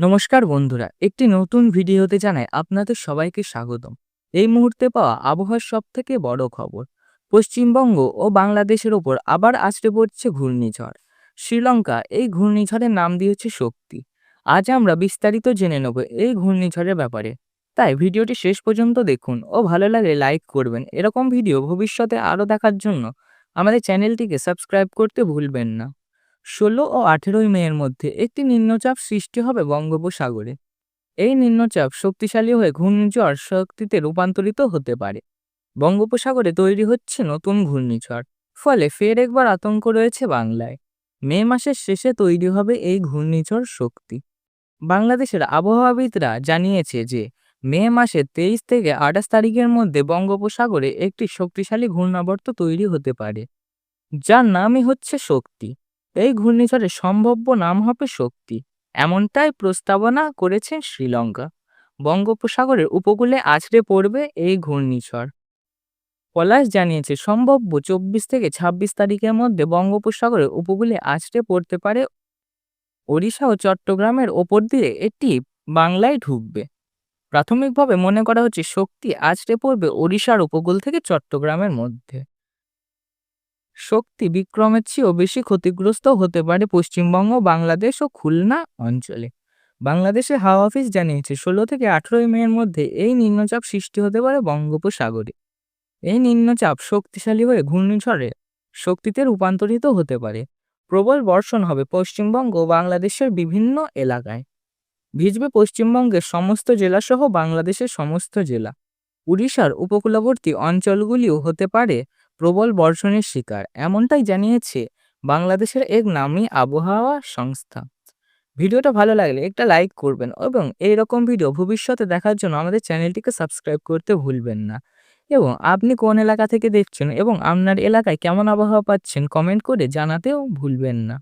নমস্কার বন্ধুরা, একটি নতুন ভিডিওতে জানাই আপনাদের সবাইকে স্বাগতম। এই মুহূর্তে পাওয়া আবহাওয়ার সব থেকে বড় খবর, পশ্চিমবঙ্গ ও বাংলাদেশের ওপর আবার আছড়ে পড়ছে ঘূর্ণিঝড়। শ্রীলঙ্কা এই ঘূর্ণিঝড়ের নাম দিয়েছে শক্তি। আজ আমরা বিস্তারিত জেনে নেব এই ঘূর্ণিঝড়ের ব্যাপারে। তাই ভিডিওটি শেষ পর্যন্ত দেখুন ও ভালো লাগলে লাইক করবেন। এরকম ভিডিও ভবিষ্যতে আরও দেখার জন্য আমাদের চ্যানেলটিকে সাবস্ক্রাইব করতে ভুলবেন না। ষোলো ও আঠেরোই মেয়ের মধ্যে একটি নিম্নচাপ সৃষ্টি হবে বঙ্গোপসাগরে। এই নিম্নচাপ শক্তিশালী হয়ে ঘূর্ণিঝড় শক্তিতে রূপান্তরিত হতে পারে। বঙ্গোপসাগরে তৈরি হচ্ছে নতুন ঘূর্ণিঝড়, ফলে ফের একবার আতঙ্ক রয়েছে বাংলায়। মে মাসের শেষে তৈরি হবে এই ঘূর্ণিঝড় শক্তি। বাংলাদেশের আবহাওয়াবিদরা জানিয়েছে যে, মে মাসের তেইশ থেকে আঠাশ তারিখের মধ্যে বঙ্গোপসাগরে একটি শক্তিশালী ঘূর্ণাবর্ত তৈরি হতে পারে, যার নামই হচ্ছে শক্তি। এই ঘূর্ণিঝড়ের সম্ভাব্য নাম হবে শক্তি। এমনটাই প্রস্তাবনা করেছে শ্রীলঙ্কা। বঙ্গোপসাগরের উপকূলে আছড়ে পড়বে এই ঘূর্ণিঝড়। পলাশ জানিয়েছে, সম্ভাব্য চব্বিশ থেকে ছাব্বিশ তারিখের মধ্যে বঙ্গোপসাগরের উপকূলে আছড়ে পড়তে পারে ওড়িশা ও চট্টগ্রামের ওপর দিয়ে এটি বাংলায় ঢুকবে। প্রাথমিকভাবে মনে করা হচ্ছে, শক্তি আছড়ে পড়বে ওড়িশার উপকূল থেকে চট্টগ্রামের মধ্যে। শক্তি বিক্রমের চেয়েও বেশি ক্ষতিগ্রস্ত হতে পারে পশ্চিমবঙ্গ, বাংলাদেশ ও খুলনা অঞ্চলে। বাংলাদেশের হাওয়া অফিস জানিয়েছে, ষোলো থেকে আঠেরোই মের মধ্যে এই নিম্নচাপ সৃষ্টি হতে পারে বঙ্গোপসাগরে। এই নিম্নচাপ শক্তিশালী হয়ে ঘূর্ণিঝড়ে শক্তিতে রূপান্তরিত হতে পারে। প্রবল বর্ষণ হবে পশ্চিমবঙ্গ বাংলাদেশের বিভিন্ন এলাকায়। ভিজবে পশ্চিমবঙ্গের সমস্ত জেলাসহ বাংলাদেশের সমস্ত জেলা। উড়িষ্যার উপকূলবর্তী অঞ্চলগুলিও হতে পারে প্রবল বর্ষণের শিকার। এমনটাই জানিয়েছে বাংলাদেশের এক নামী আবহাওয়া সংস্থা। ভিডিওটা ভালো লাগলে একটা লাইক করবেন এবং এই রকম ভিডিও ভবিষ্যতে দেখার জন্য আমাদের চ্যানেলটিকে সাবস্ক্রাইব করতে ভুলবেন না। এবং আপনি কোন এলাকা থেকে দেখছেন এবং আপনার এলাকায় কেমন আবহাওয়া পাচ্ছেন কমেন্ট করে জানাতেও ভুলবেন না।